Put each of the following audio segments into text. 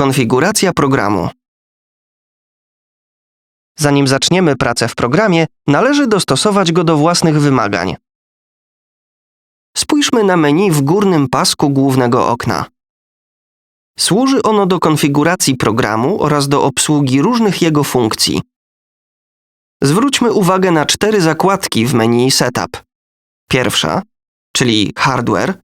Konfiguracja programu. Zanim zaczniemy pracę w programie, należy dostosować go do własnych wymagań. Spójrzmy na menu w górnym pasku głównego okna. Służy ono do konfiguracji programu oraz do obsługi różnych jego funkcji. Zwróćmy uwagę na cztery zakładki w menu Setup. Pierwsza, czyli Hardware,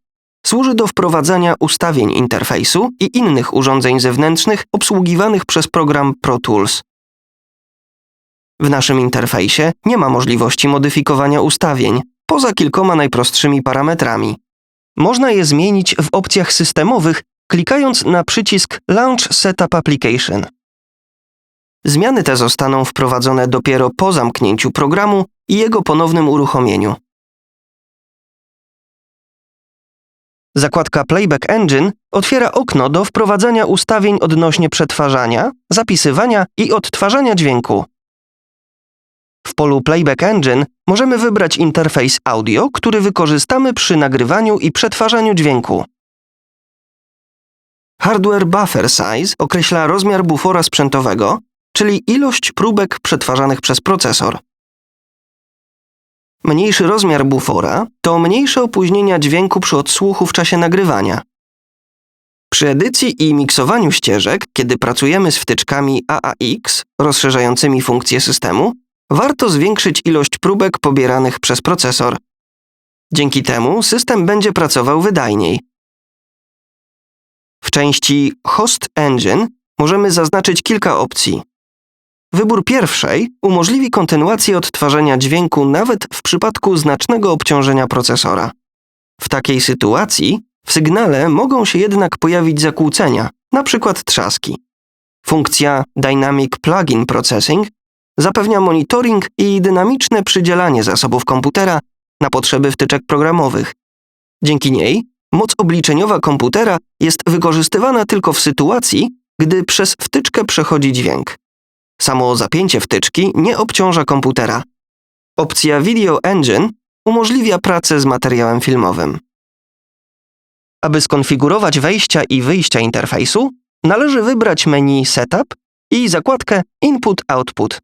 służy do wprowadzania ustawień interfejsu i innych urządzeń zewnętrznych obsługiwanych przez program Pro Tools. W naszym interfejsie nie ma możliwości modyfikowania ustawień, poza kilkoma najprostszymi parametrami. Można je zmienić w opcjach systemowych, klikając na przycisk Launch Setup Application. Zmiany te zostaną wprowadzone dopiero po zamknięciu programu i jego ponownym uruchomieniu. Zakładka Playback Engine otwiera okno do wprowadzania ustawień odnośnie przetwarzania, zapisywania i odtwarzania dźwięku. W polu Playback Engine możemy wybrać interfejs audio, który wykorzystamy przy nagrywaniu i przetwarzaniu dźwięku. Hardware Buffer Size określa rozmiar bufora sprzętowego, czyli ilość próbek przetwarzanych przez procesor. Mniejszy rozmiar bufora to mniejsze opóźnienia dźwięku przy odsłuchu w czasie nagrywania. Przy edycji i miksowaniu ścieżek, kiedy pracujemy z wtyczkami AAX rozszerzającymi funkcje systemu, warto zwiększyć ilość próbek pobieranych przez procesor. Dzięki temu system będzie pracował wydajniej. W części Host Engine możemy zaznaczyć kilka opcji. Wybór pierwszej umożliwi kontynuację odtwarzania dźwięku nawet w przypadku znacznego obciążenia procesora. W takiej sytuacji w sygnale mogą się jednak pojawić zakłócenia, np. trzaski. Funkcja Dynamic Plugin Processing zapewnia monitoring i dynamiczne przydzielanie zasobów komputera na potrzeby wtyczek programowych. Dzięki niej moc obliczeniowa komputera jest wykorzystywana tylko w sytuacji, gdy przez wtyczkę przechodzi dźwięk. Samo zapięcie wtyczki nie obciąża komputera. Opcja Video Engine umożliwia pracę z materiałem filmowym. Aby skonfigurować wejścia i wyjścia interfejsu, należy wybrać menu Setup i zakładkę Input-Output.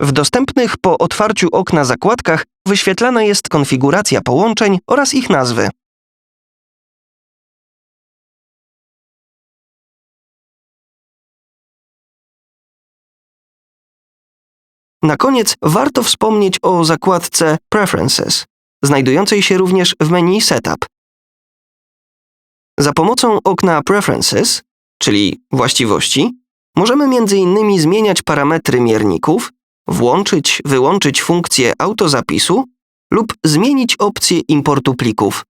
W dostępnych po otwarciu okna zakładkach wyświetlana jest konfiguracja połączeń oraz ich nazwy. Na koniec warto wspomnieć o zakładce Preferences, znajdującej się również w menu Setup. Za pomocą okna Preferences, czyli właściwości, możemy m.in. zmieniać parametry mierników, włączyć, wyłączyć funkcję autozapisu lub zmienić opcję importu plików.